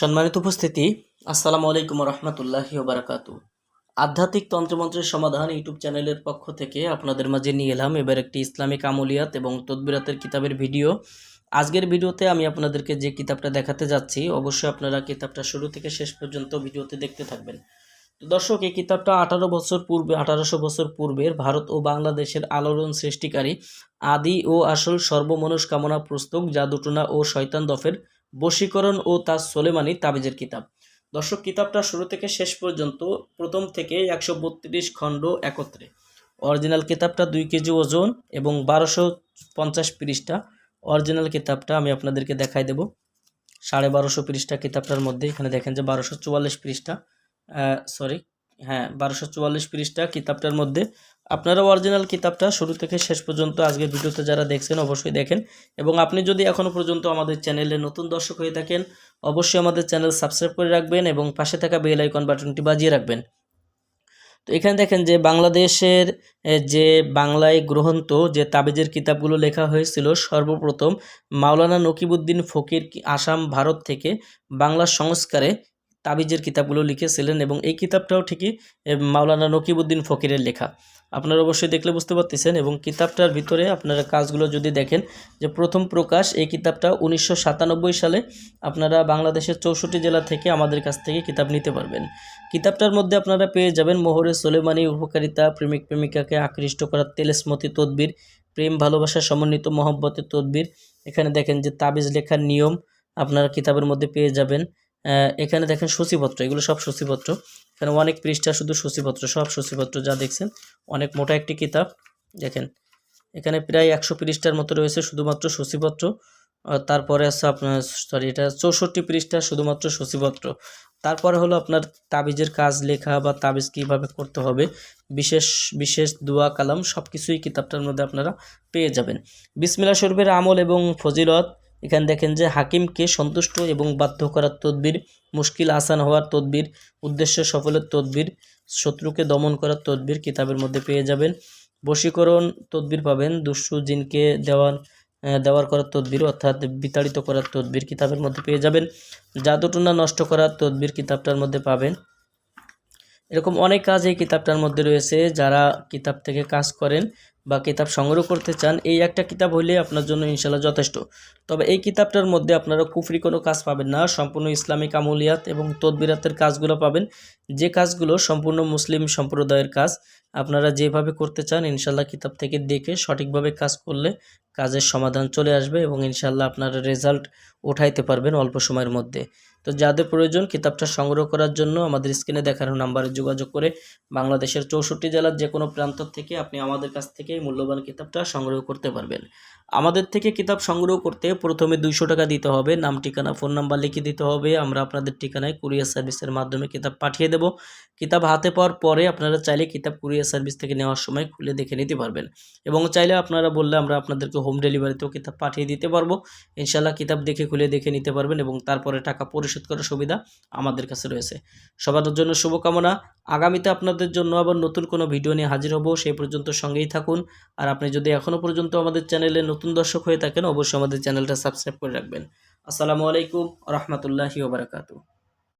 সম্মানিত উপস্থিতি, আসসালামু আলাইকুম রহমতুল্লাহি বারাকাতু আধ্যাত্মিক তন্ত্রমন্ত্রের সমাধান ইউটিউব চ্যানেলের পক্ষ থেকে আপনাদের মাঝে নিয়ে এলাম এবার একটি ইসলামিক আমলিয়াত এবং তদবিরাতের কিতাবের ভিডিও। আজকের ভিডিওতে আমি আপনাদেরকে যে কিতাবটা দেখাতে যাচ্ছি, অবশ্যই আপনারা কিতাবটা শুরু থেকে শেষ পর্যন্ত ভিডিওতে দেখতে থাকবেন। তো দর্শক, এই কিতাবটা আঠারো বছর পূর্বে, আঠারোশো বছর পূর্বের ভারত ও বাংলাদেশের আলোড়ন সৃষ্টিকারী, আদি ও আসল সর্বমনস্কামনা পুস্তক জাদুটনা ও শয়তান দফের বশীকরণ ও তাজ সোলেমানি তাবিজের কিতাব। দর্শক, কিতাবটা শুরু থেকে শেষ পর্যন্ত প্রথম থেকে একশো বত্রিশ খণ্ড একত্রে। অরিজিনাল কিতাবটা দুই কেজি ওজন এবং বারোশো পঞ্চাশ পৃষ্ঠা। অরিজিনাল কিতাবটা আমি আপনাদেরকে দেখাই দেব। সাড়ে বারোশো পৃষ্ঠা কিতাবটার মধ্যে এখানে দেখেন যে বারোশো চুয়াল্লিশ পৃষ্ঠা। সরি হ্যাঁ বারোশো চুয়াল্লিশ পৃষ্ঠা কিতাবটার মধ্যে। আপনারা অরিজিনাল কিতাবটা শুরু থেকে শেষ পর্যন্ত আজকে ভিডিওতে যারা দেখছেন অবশ্যই দেখেন। এবং আপনি যদি এখনও পর্যন্ত আমাদের চ্যানেলে নতুন দর্শক হয়ে থাকেন, অবশ্যই আমাদের চ্যানেল সাবস্ক্রাইব করে রাখবেন এবং পাশে থাকা বেল আইকন বাটনটি বাজিয়ে রাখবেন। তো এখানে দেখেন যে বাংলাদেশের যে বাংলায় গ্রহন্ত যে তাবিজের কিতাবগুলো লেখা হয়েছিল, সর্বপ্রথম মাওলানা নকিবুদ্দিন ফকির আসাম, ভারত থেকে বাংলা সংস্কারে তাবিজের কিতাবগুলো লিখেছিলেন এবং এই কিতাবটাও ঠিকই মাওলানা নকিবুদ্দিন ফকিরের লেখা। আপনারা অবশ্যই দেখলে বুঝতে পারতেছেন এবং কিতাবটার ভিতরে আপনারা কাজগুলো যদি দেখেন, যে প্রথম প্রকাশ এই কিতাবটা উনিশশো সাতানব্বই সালে আপনারা বাংলাদেশের চৌষট্টি জেলা থেকে আমাদের কাছ থেকে কিতাব নিতে পারবেন। কিতাবটার মধ্যে আপনারা পেয়ে যাবেন মোহরে সোলেমানি উপকারিতা, প্রেমিক প্রেমিকাকে আকৃষ্ট করার তেলেসমতি তদবির, প্রেম, ভালোবাসা, সমন্বিত মহব্বতের তদবির। এখানে দেখেন যে তাবিজ লেখার নিয়ম আপনারা কিতাবের মধ্যে পেয়ে যাবেন। এখানে দেখেন সূচিপত্র, এগুলো সব সূচিপত্র। এখানে অনেক পৃষ্ঠা, শুধু সূচিপত্র, সব সূচিপত্র যা দেখছেন, অনেক মোটা একটি কিতাব। দেখেন, এখানে প্রায় একশো পৃষ্ঠার মতো রয়েছে শুধুমাত্র সূচিপত্র। তারপরে আছে আপনার সরি এটা চৌষট্টি পৃষ্ঠা, শুধুমাত্র সূচিপত্র। তারপরে হলো আপনার তাবিজের কাজ লেখা বা তাবিজ কীভাবে করতে হবে, বিশেষ বিশেষ দোয়া, কালাম সব কিছুই কিতাবটার মধ্যে আপনারা পেয়ে যাবেন। বিসমিল্লা শরীফের আমল এবং ফজিলত এখানে দেখেন যে হাকিমকে সন্তুষ্ট এবং বাধ্য করার তদবির, মুশকিল আসান হওয়ার তদবির, উদ্দেশ্য সফলের তদবির, শত্রুকে দমন করার তদবির কিতাবের মধ্যে পেয়ে যাবেন। বশীকরণ তদবির পাবেন, দুষ্টু জিনকে দেওয়ার দেওয়ার করার তদবির অর্থাৎ বিতাড়িত করার তদবির কিতাবের মধ্যে পেয়ে যাবেন। জাদুটুনা নষ্ট করার তদবির কিতাবটার মধ্যে পাবেন। এরকম অনেক কাজ এই কিতাবটার মধ্যে রয়েছে যারা কিতাব থেকে কাজ করেন। বা কিতাব সংগ্রহ করতে চান, এই একটা কিতাব হইলে আপনার জন্য ইনশাল্লাহ যথেষ্ট। তবে এই কিতাবটার মধ্যে আপনারা কুফরি কোনো কাজ পাবেন না, সম্পূর্ণ ইসলামিক আমলিয়াত এবং তদবিরাতের কাজগুলো পাবেন। যে কাজগুলো সম্পূর্ণ মুসলিম সম্প্রদায়ের কাজ, আপনারা যেভাবে করতে চান ইনশাল্লাহ কিতাব থেকে দেখে সঠিকভাবে কাজ করলে কাজের সমাধান চলে আসবে এবং ইনশাল্লাহ আপনারা রেজাল্ট উঠাইতে পারবেন অল্প সময়ের মধ্যে। তো যাদের প্রয়োজন কিতাবটা সংগ্রহ করার জন্য আমাদের স্ক্রিনে দেখানো নাম্বারে যোগাযোগ করে বাংলাদেশের চৌষট্টি জেলার যে কোনো প্রান্ত থেকে আপনি আমাদের কাছ থেকে মূল্যবান কিতাবটা সংগ্রহ করতে পারবেন। আমাদের থেকে কিতাব সংগ্রহ করতে প্রথমে দুইশো টাকা দিতে হবে, নাম, ঠিকানা, ফোন নাম্বার লিখে দিতে হবে। আমরা আপনাদের ঠিকানায় কুরিয়ার সার্ভিসের মাধ্যমে কিতাব পাঠিয়ে দেব। কিতাব হাতে পাওয়ার পরে আপনারা চাইলে কিতাব কুরিয়ার সার্ভিস থেকে নেওয়ার সময় খুলে দেখে নিতে পারবেন। এবং চাইলে আপনারা বললে আমরা আপনাদেরকে হোম ডেলিভারিতেও কিতাব পাঠিয়ে দিতে পারব। ইনশাল্লাহ কিতাব দেখে খুলে দেখে নিতে পারবেন এবং তারপরে টাকা পরিশোধ করার সুবিধা আমাদের কাছে রয়েছে। সবার জন্য শুভকামনা। আগামীতে আপনাদের জন্য আবার নতুন কোনো ভিডিও নিয়ে হাজির হব। সেই পর্যন্ত সঙ্গেই থাকুন। আর আপনি যদি এখনও পর্যন্ত আমাদের চ্যানেলে নতুন দর্শক হয়ে থাকেন, অবশ্যই আমাদের চ্যানেলটা সাবস্ক্রাইব করে রাখবেন। আসসালামু আলাইকুম রহমতুল্লাহি ওবরাকাতু